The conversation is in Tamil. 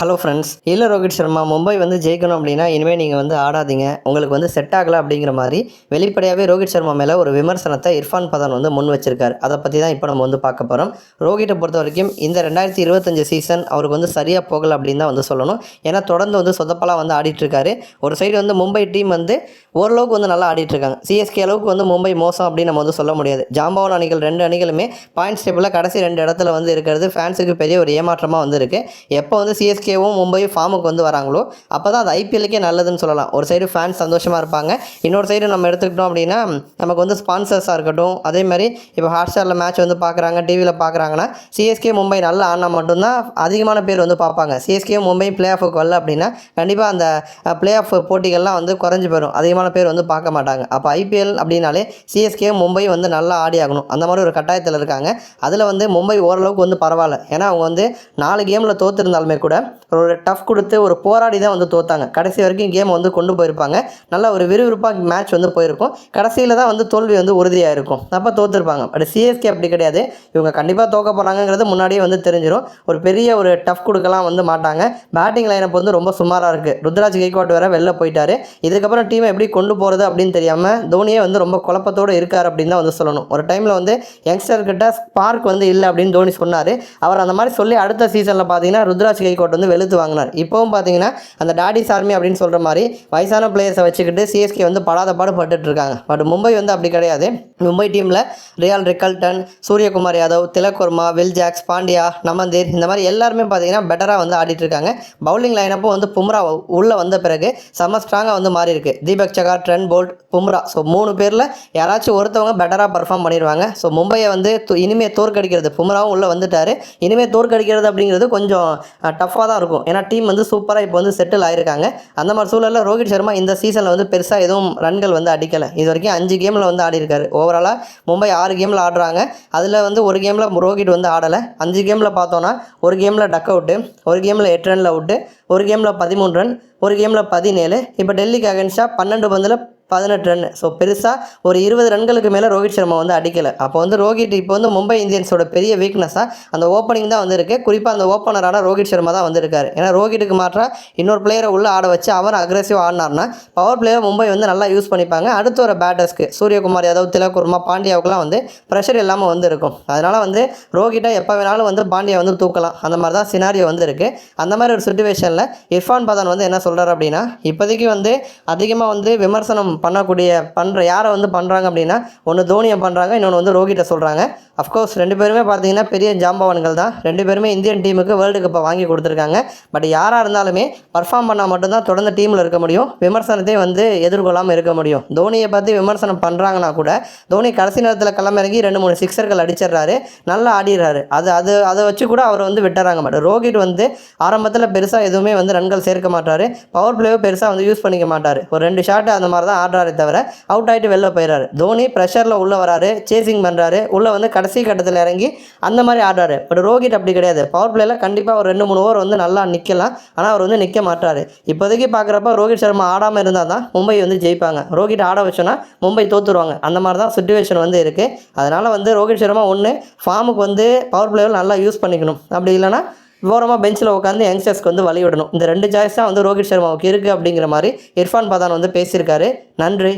ஹலோ ஃப்ரெண்ட்ஸ் இல்லை ரோஹித் சர்மா மும்பை வந்து ஜெயிக்கணும் அப்படின்னா இனிமேல் நீங்கள் வந்து ஆடாதீங்க. உங்களுக்கு வந்து செட் ஆகலை அப்படிங்கிற மாதிரி வெளிப்படையாகவே ரோஹித் சர்மா மேலே ஒரு விமர்சனத்தை இர்ஃபான் பதான் வந்து முன் வச்சிருக்காரு. அதை பற்றி தான் இப்போ நம்ம வந்து பார்க்க போகிறோம் ரோஹிட்டை பொறுத்த வரைக்கும் இந்த ரெண்டாயிரத்தி இருபத்தஞ்சு சீசன் அவருக்கு வந்து சரியாக போகலை அப்படின்னு தான் வந்து சொல்லணும். ஏன்னா தொடர்ந்து வந்து சொதப்பலாக வந்து ஆடிட்டுருக்காரு ஒரு சைடு வந்து மும்பை டீம் வந்து ஓரளவுக்கு வந்து நல்லா ஆடிட்டுருக்காங்க சிஎஸ்கே அளவுக்கு வந்து மும்பை மோசம் அப்படின்னு நம்ம வந்து சொல்ல முடியாது. ஜாம்பவன் அணிகள் ரெண்டு அணிகளுமே பாயிண்ட்ஸ் டேபிளில் கடைசி ரெண்டு இடத்துல வந்து இருக்கிறது ஃபேன்ஸுக்கு பெரிய ஒரு ஏமாற்றமாக வந்து இருக்குது எப்போ வந்து சிஎஸ்கே சிஎஸ்கேவும் மும்பையும் ஃபார்முக்கு வந்து வராங்களோ அப்போ தான் அது ஐபிஎல்லுக்கே நல்லதுன்னு சொல்லலாம். ஒரு சைடு ஃபேன்ஸ் சந்தோஷமாக இருப்பாங்க. இன்னொரு சைடு நம்ம எடுத்துக்கிட்டோம் அப்படின்னா நமக்கு வந்து ஸ்பான்சர்ஸாக இருக்கட்டும். அதே மாதிரி இப்போ ஹாட்ஸ்டாரில் மேட்ச் வந்து பார்க்குறாங்க டிவியில் பார்க்குறாங்கன்னா சிஎஸ்கே மும்பை நல்லா ஆடினா மட்டும்தான் அதிகமான பேர் வந்து பார்ப்பாங்க. சிஎஸ்கே மும்பை பிளே ஆஃபுக்கு வரல அப்படின்னா கண்டிப்பாக அந்த பிளே ஆஃப் போட்டிகள்லாம் வந்து குறைஞ்சி போயிடும். அதிகமான பேர் வந்து பார்க்க மாட்டாங்க. அப்போ ஐபிஎல் அப்படின்னாலே சிஎஸ்கே மும்பை வந்து நல்லா ஆடி ஆகணும். அந்த மாதிரி ஒரு கட்டாயத்தில் இருக்காங்க. அதில் வந்து மும்பை ஓரளவுக்கு வந்து பரவாயில்ல. ஏன்னா அவங்க வந்து நாலு கேமில் தோற்றுருந்தாலுமே கூட ஒரு டஃப் கொடுத்து ஒரு போராடி தான் வந்து தோத்தாங்க. கடைசி வரைக்கும் கேமை வந்து கொண்டு போயிருப்பாங்க. நல்ல ஒரு விறுவிறுப்பாக மேட்ச் வந்து போயிருக்கும். கடைசியில் தான் வந்து தோல்வி வந்து உறுதியாக இருக்கும். அப்போ தோற்றுருப்பாங்க பட் சிஎஸ்கே அப்படி கிடையாது. இவங்க கண்டிப்பாக தோக்க போகிறாங்கங்கிறது முன்னாடியே வந்து தெரிஞ்சிடும் ஒரு பெரிய ஒரு டஃப் கொடுக்கலாம் வந்து மாட்டாங்க. பேட்டிங் லைனப் வந்து ரொம்ப சுமாராக இருக்குது ருத்ராஜ் கெய்கோட் வேறு வெளில போயிட்டாரு. இதுக்கப்புறம் டீமை எப்படி கொண்டு போகிறது அப்படின்னு தெரியாமல் தோனியே வந்து ரொம்ப குழப்பத்தோடு இருக்கார் அப்படின்னு தான் வந்து சொல்லணும். ஒரு டைமில் வந்து யங்ஸ்டர்கிட்ட ஸ்பார்க் வந்து இல்லை அப்படின்னு தோனி சொன்னார். அவர் அந்த மாதிரி சொல்லி அடுத்த சீசனில் பார்த்தீங்கன்னா ருத்ராஜ் கெய்கோட் வந்து வெளுத்து வாங்கினார் இப்போவும் பார்த்தீங்கன்னா அந்த டாடி சார்மி அப்படின்னு சொல்கிற மாதிரி வயசான பிளேயர்ஸை வச்சுக்கிட்டு சிஎஸ்கே வந்து படாத பாடு பட்டுட்டு இருக்காங்க. பட் மும்பை வந்து அப்படி கிடையாது. மும்பை டீமில் ரியால் Rickelton Suryakumar Yadav Tilak Varma Will Jacks Pandya Naman Dhir இந்த மாதிரி எல்லாருமே பார்த்தீங்கன்னா பெட்டராக வந்து ஆடிட்டுருக்காங்க பவுலிங் லைனப்பும் வந்து பும்ரா உள்ளே வந்த பிறகு செம்ம ஸ்ட்ராங்காக வந்து மாறி இருக்கு. Deepak Chahar Trent Boult Bumrah. So மூணு பேரில் யாராச்சும் ஒருத்தவங்க பெட்டராக பர்ஃபார்ம் பண்ணிடுவாங்க. ஸோ மும்பையை வந்து இனிமேல் இனிமே தோற்கடிக்கிறது பும்ராவும் உள்ளே வந்துட்டார். இனிமேல் தோற்கடிக்கிறது அப்படிங்கிறது கொஞ்சம் டஃப்பாக தான் இருக்கும். ஏன்னா டீம் வந்து சூப்பராக இப்போ வந்து செட்டில் ஆயிருக்காங்க. அந்த மாதிரி சூழலில் ரோஹித் சர்மா இந்த சீசனில் வந்து பெருசாக எதுவும் ரன்கள் வந்து அடிக்கலை. இது வரைக்கும் அஞ்சு கேமில் வந்து ஆடி இருக்காரு ஓவராலாக மும்பை ஆறு கேமில் ஆடுறாங்க. அதில் வந்து ஒரு கேமில் ரோஹித் வந்து ஆடலை. அஞ்சு கேமில் பார்த்தோன்னா ஒரு கேமில் டக் அவுட்டு ஒரு கேமில் எட்டு ரனில் அவுட்டு ஒரு கேமில் பதிமூணு ரன் ஒரு கேமில் பதினேழு. இப்போ டெல்லிக்கு அகேன்ஸ்டாக பன்னெண்டு பந்தில் பதினெட்டு ரன் ஸோ பெருசாக ஒரு இருபது ரன்களுக்கு மேலே ரோஹித் சர்மா வந்து அடிக்கலை. அப்போ வந்து ரோஹித் இப்போ வந்து மும்பை இந்தியன்ஸோட பெரிய வீக்னஸாக அந்த ஓப்பனிங் தான் வந்து இருக்குது குறிப்பாக அந்த ஓப்பனரான ரோஹித் சர்மா தான் வந்திருக்காரு. ஏன்னா ரோஹித்துக்கு மாற்றாக இன்னொரு பிளேயரை உள்ளே ஆட வச்சு அவர் அக்ரெசிவ் ஆடினார்னா பவர் பிளேயர் மும்பை வந்து நல்லா யூஸ் பண்ணிப்பாங்க. அடுத்து ஒரு பேட்டர்ஸ்க்கு சூரியகுமார் யாதவ் திலகுர்மா பாண்டியாவுக்குலாம் வந்து ப்ரெஷர் இல்லாமல் வந்து இருக்கும் அதனால் வந்து ரோஹிட்டை எப்போ வேணாலும் வந்து பாண்டியா வந்து தூக்கலாம். அந்த மாதிரி தான் சினாரியோ வந்து இருக்குது அந்த மாதிரி ஒரு சுச்சுவேஷனில் இர்ஃபான் பதான் வந்து என்ன சொல்கிறார் அப்படின்னா இப்போதைக்கு வந்து அதிகமாக வந்து விமர்சனம் பண்ணக்கூடிய பண்ணுற யாரை வந்து பண்ணுறாங்க அப்படின்னா ஒன்று தோனியை பண்ணுறாங்க இன்னொன்று வந்து ரோஹிட்டை சொல்கிறாங்க அஃப்கோர்ஸ் ரெண்டு பேருமே பார்த்தீங்கன்னா பெரிய ஜாம்பவான்கள் தான். ரெண்டு பேருமே இந்தியன் டீமுக்கு வேர்ல்டு கப்பை வாங்கி கொடுத்துருக்காங்க. பட் யாராக இருந்தாலுமே பர்ஃபார்ம் பண்ணால் மட்டும்தான் தொடர்ந்து டீமில் இருக்க முடியும். விமர்சனத்தை வந்து எதிர்கொள்ளாமல் இருக்க முடியும். தோனியை பார்த்து விமர்சனம் பண்ணுறாங்கன்னா கூட தோனி கடைசி நேரத்தில் கிளம்பிறங்கி ரெண்டு மூணு சிக்ஸர்கள் அடிச்சிடுறாரு. நல்லா ஆடிடுறாரு. அது அது அதை வச்சு கூட அவர் வந்து விட்டுறாங்க. பட் ரோஹித் வந்து ஆரம்பத்தில் பெருசாக எதுவுமே வந்து ரன்கள் சேர்க்க மாட்டார். பவர் பிளேவை பெருசாக வந்து யூஸ் பண்ணிக்க மாட்டார். ஒரு ரெண்டு ஷாட்டு அந்த மாதிரி தான் ஆடுறாரே தவிர அவுட் ஆகிட்டு வெளில போயிடுறாரு தோனி ப்ரெஷரில் உள்ளே வராரு சேசிங் பண்ணுறாரு உள்ளே வந்து கடைசி கட்டத்தில் இறங்கி அந்த மாதிரி ஆடுறாரு. பட் ரோஹித் அப்படி கிடையாது. பவர் பிளேயில் கண்டிப்பாக ஒரு ரெண்டு மூணு ஓவர் வந்து நல்லா நிற்கலாம் ஆனால் அவர் வந்து நிற்க மாட்டார். இப்போதைக்கு பார்க்குறப்ப ரோஹித் சர்மா ஆடாமல் இருந்தால் தான் மும்பை வந்து ஜெயிப்பாங்க. ரோஹித் ஆட வச்சோன்னா மும்பை தோற்றுருவாங்க அந்த மாதிரி தான் சுச்சுவேஷன் வந்து இருக்குது அதனால் வந்து ரோஹித் சர்மா ஒன்று ஃபார்முக்கு வந்து பவர் பிளேயர் நல்லா யூஸ் பண்ணிக்கணும். அப்படி இல்லைன்னா ஓரமாக பெஞ்சில் உட்காந்து யங்ஸ்டர்ஸ்க்கு வந்து வழிவிடணும். இந்த ரெண்டு சாய்ஸ் தான் வந்து ரோஹித் சர்மாவுக்கு இருக்குது அப்படிங்கிற மாதிரி இர்ஃபான் பதான் வந்து பேசியிருக்காரு. நன்றி.